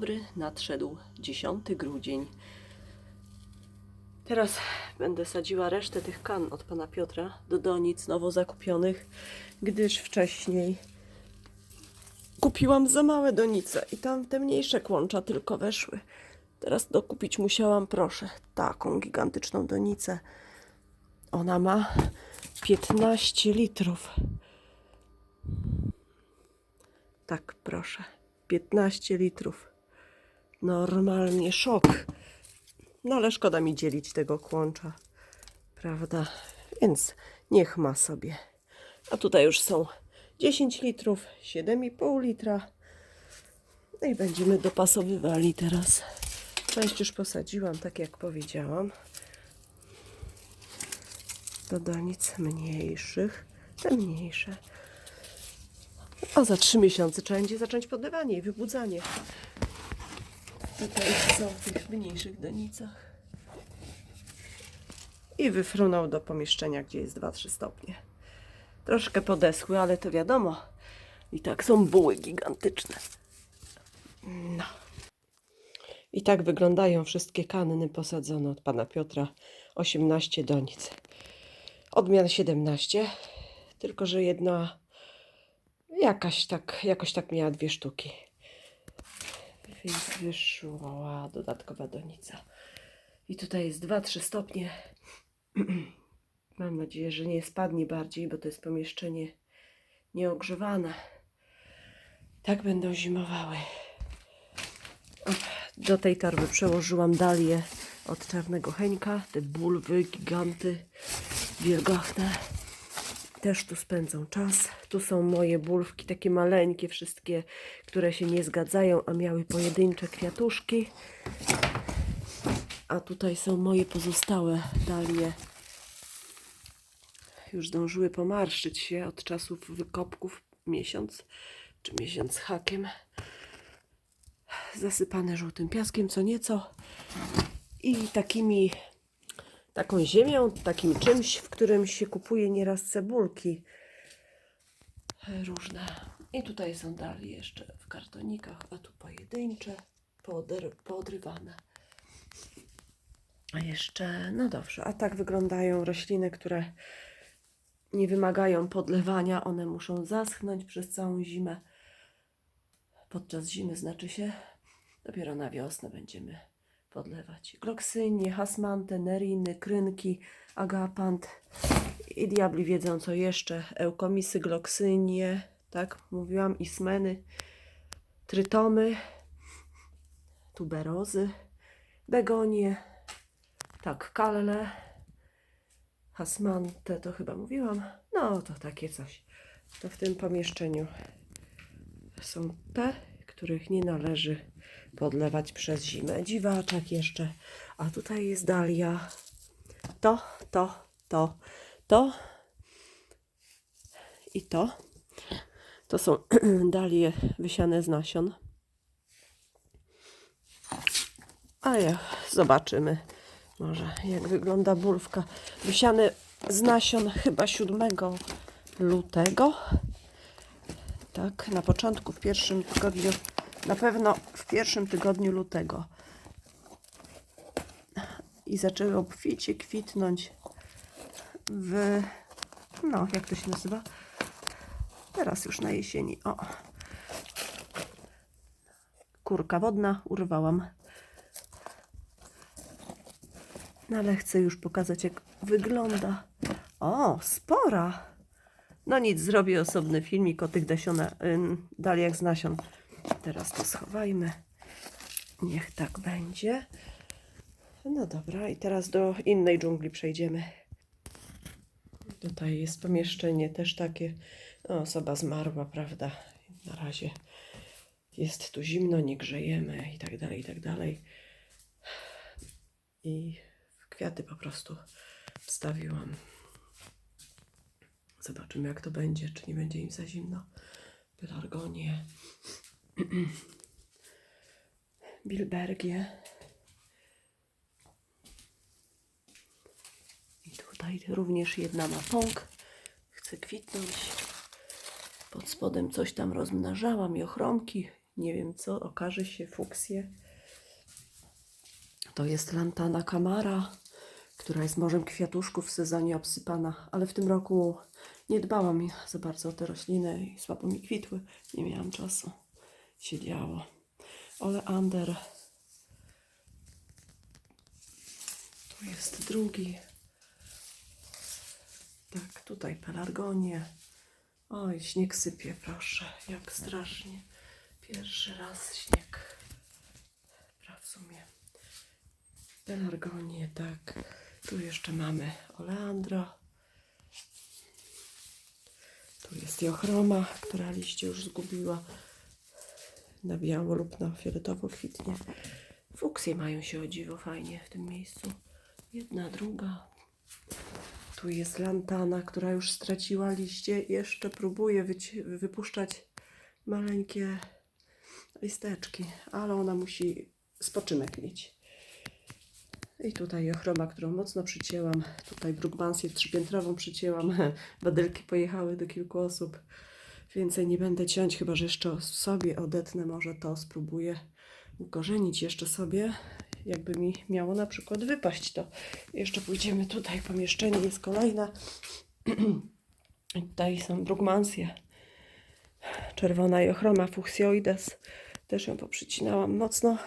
Dobry, nadszedł 10 grudzień. Teraz będę sadziła resztę tych kan od pana Piotra do donic nowo zakupionych, gdyż wcześniej kupiłam za małe donice i tam te mniejsze kłącza tylko weszły. Teraz dokupić musiałam, proszę, taką gigantyczną donicę. Ona ma 15 litrów. Tak, proszę. 15 litrów. Normalnie szok. No ale szkoda mi dzielić tego kłącza. Prawda? Więc niech ma sobie. A tutaj już są 10 litrów, 7,5 litra. No i będziemy dopasowywali teraz. Część już posadziłam, tak jak powiedziałam. Do donic mniejszych, te mniejsze. A za trzy miesiące trzeba będzie zacząć podlewanie i wybudzanie. Tutaj są w tych mniejszych donicach. I wyfrunął do pomieszczenia, gdzie jest 2-3 stopnie. Troszkę podeschły, ale to wiadomo. I tak są buły gigantyczne. No. I tak wyglądają wszystkie kanny posadzone od pana Piotra. 18 donic. Odmian 17. Tylko, że jedna jakaś tak, jakoś tak miała dwie sztuki. Więc wyszła dodatkowa donica. I tutaj jest 2-3 stopnie. Mam nadzieję, że nie spadnie bardziej, bo to jest pomieszczenie nieogrzewane. Tak będą zimowały. Do tej torby przełożyłam dalię od czarnego Heńka. Te bulwy, giganty, wielgachne. Też tu spędzą czas. Tu są moje bulwki, takie maleńkie, wszystkie, które się nie zgadzają, a miały pojedyncze kwiatuszki. A tutaj są moje pozostałe dalie. Już zdążyły pomarszczyć się od czasów wykopków miesiąc, czy miesiąc hakiem. Zasypane żółtym piaskiem co nieco i takimi taką ziemią, takim czymś, w którym się kupuje nieraz cebulki różne. I tutaj są dalej jeszcze w kartonikach, a tu pojedyncze, poodrywane. A jeszcze, no dobrze, a tak wyglądają rośliny, które nie wymagają podlewania. One muszą zaschnąć przez całą zimę. Podczas zimy znaczy się, dopiero na wiosnę będziemy podlewać. Gloksynie, hasmante, neriny, krynki, agapant i diabli wiedzą co jeszcze. Eukomisy, gloksynie, tak mówiłam, ismeny, trytomy, tuberozy, begonie, tak, kalle, hasmante to chyba mówiłam. No to takie coś. To w tym pomieszczeniu są te, których nie należy podlewać przez zimę. Dziwaczek jeszcze. A tutaj jest dalia. To, to, to, to i to. To są dalie wysiane z nasion. A ja zobaczymy może jak wygląda bulwka. Wysiane z nasion chyba 7 lutego. Tak, na początku, w pierwszym tygodniu, na pewno w pierwszym tygodniu lutego. I zaczęły obficie kwitnąć w, no, jak to się nazywa? Teraz już na jesieni. O, kurka wodna, urwałam. No ale chcę już pokazać, jak wygląda. O, spora. No nic, zrobię osobny filmik o tych dasiona, daliach z nasion. Teraz to schowajmy. Niech tak będzie. No dobra, i teraz do innej dżungli przejdziemy. Tutaj jest pomieszczenie też takie. No, osoba zmarła, prawda? Na razie jest tu zimno, nie grzejemy i tak dalej, i tak dalej. I kwiaty po prostu wstawiłam. Zobaczymy, jak to będzie, czy nie będzie im za zimno. Pelargonie. Bilbergie. I tutaj również jedna ma pąk. Chce kwitnąć. Pod spodem coś tam rozmnażałam i ochromki. Nie wiem co, okaże się fuksję. To jest lantana kamara, która jest morzem kwiatuszków w sezonie obsypana, ale w tym roku nie dbałam za bardzo o te rośliny i słabo mi kwitły. Nie miałam czasu. Się działo. Oleander. Tu jest drugi. Tak, tutaj pelargonie. Oj, śnieg sypie, proszę, jak strasznie. Pierwszy raz śnieg. Pra w sumie. Pelargonie, tak. Tu jeszcze mamy oleandra. Tu jest jochroma, która liście już zgubiła. Na biało lub na fioletowo kwitnie. Fuksje mają się o dziwo fajnie w tym miejscu. Jedna, druga. Tu jest lantana, która już straciła liście. Jeszcze próbuje wypuszczać maleńkie listeczki, ale ona musi spoczynek mieć. I tutaj ochroma, którą mocno przycięłam. Tutaj brugmansję trzypiętrową przycięłam. Badylki pojechały do kilku osób. Więcej nie będę ciąć, chyba że jeszcze sobie odetnę. Może to spróbuję ukorzenić jeszcze sobie. Jakby mi miało na przykład wypaść to. Jeszcze pójdziemy tutaj. Pomieszczenie jest kolejne. Tutaj są brugmansje. Czerwona i ochroma fuchsioides. Też ją poprzycinałam mocno.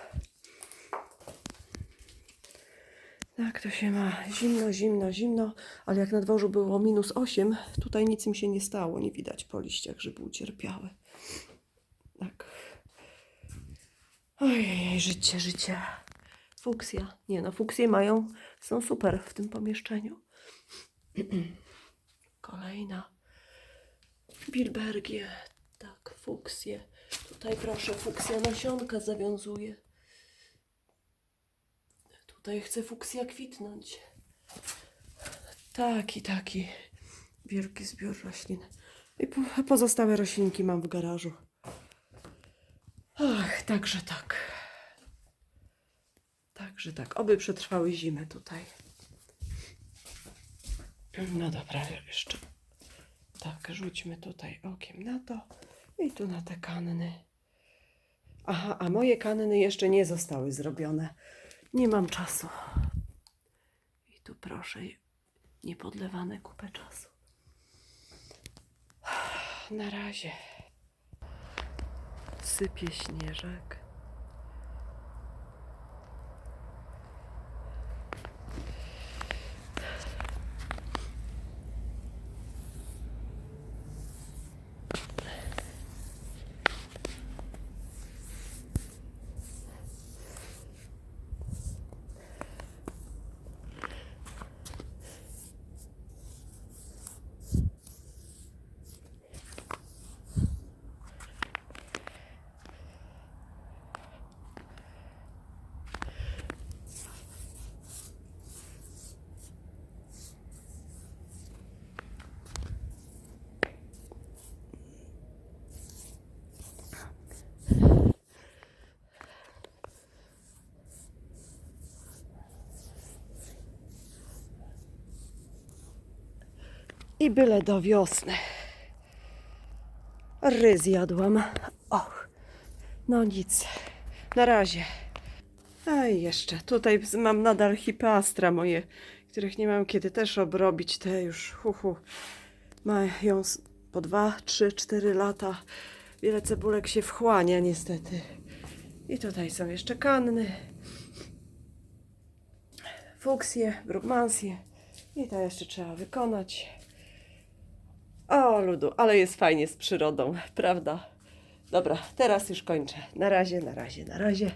Tak, to się ma zimno, zimno, zimno, ale jak na dworzu było minus 8, tutaj nic im się nie stało, nie widać po liściach, żeby ucierpiały. Tak. Ojej, życie, życie. Fuksja. Nie no, fuksje mają, są super w tym pomieszczeniu. Kolejna. Bilbergie. Tak, fuksje. Tutaj proszę, fuksja nasionka zawiązuje. Tutaj chce fuksja kwitnąć. Taki, taki wielki zbiór roślin. I po, pozostałe roślinki mam w garażu. Ach, także tak. Także tak. Oby przetrwały zimę tutaj. No dobra, jeszcze. Tak, rzućmy tutaj okiem na to i tu na te kanny. Aha, a moje kanny jeszcze nie zostały zrobione. Nie mam czasu. I tu proszę, niepodlewane kupę czasu. Na razie. Sypie śnieżek. I byle do wiosny. Ryz jadłam. Och, no nic. Na razie. A jeszcze, tutaj mam nadal hipeastra moje, których nie mam kiedy też obrobić. Te już, hu, hu. mają po dwa, trzy, cztery lata. Wiele cebulek się wchłania niestety. I tutaj są jeszcze kanny. Fuksje, brugmansje. I to jeszcze trzeba wykonać. O, ludu, ale jest fajnie z przyrodą, prawda? Dobra, teraz już kończę. Na razie, na razie, na razie.